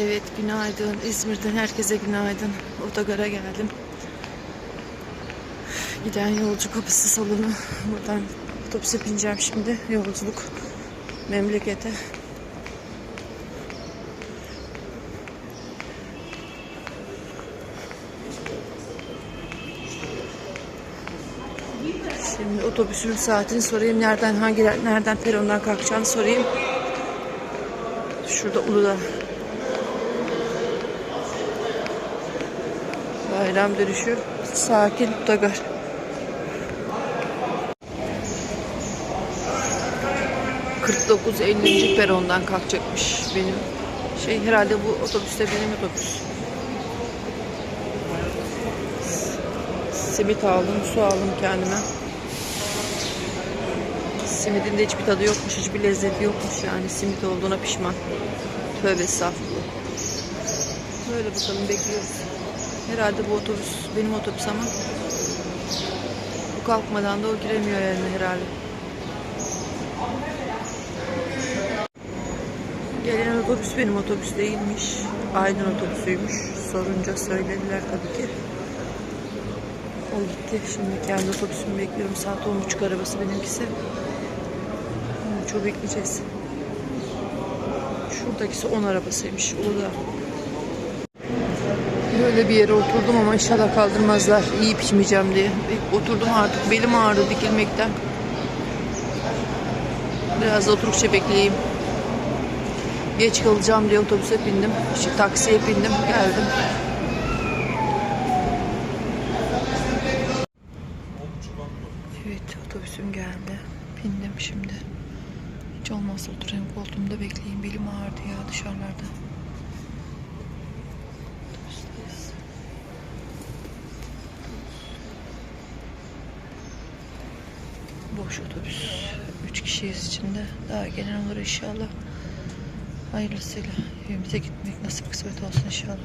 Evet günaydın. İzmir'den herkese günaydın. Otogara geldim. Giden yolcu kapısı salonu. Buradan otobüse bineceğim şimdi. Yolculuk memlekete. Şimdi otobüsün saatini sorayım. Nereden hangi nereden perondan kalkacağını sorayım. Şurada Uludağ. Bayram dönüşü sakin otogar. ...49 50. perondan kalkacakmış benim. Şey herhalde bu otobüste benim otobüs. Simit aldım, su aldım kendime. Simidin de hiçbir tadı yokmuş, hiçbir lezzeti yokmuş yani. Simit olduğuna pişman. Tövbe estağfurullah. Böyle bakalım bekliyoruz. Herhalde bu otobüs benim otobüs ama bu kalkmadan da o giremiyor yani herhalde. Gelen otobüs benim otobüs değilmiş. Aydın otobüsüymüş. Sorunca söylediler tabii ki. O gitti. Şimdi kendi otobüsümü bekliyorum. Saat 10.30 arabası benimkisi. Çok bekleyeceğiz. Şuradakisi 10 arabasıymış. Uludağ. Böyle bir yere oturdum ama inşallah kaldırmazlar. İyi pişmeyeceğim diye. Oturdum artık. Belim ağrıdı dikilmekten. Biraz da oturukça bekleyeyim. Geç kalacağım diye otobüse bindim. İşte taksiye bindim. Geldim. Evet otobüsüm geldi. Bindim şimdi. Hiç olmazsa oturayım koltuğumda bekleyeyim. Belim ağrıdı ya dışarılarda. Boş otobüs. Üç kişiyiz içinde. Daha gelen olur inşallah. Hayırlısıyla evimize gitmek nasip kısmet olsun inşallah.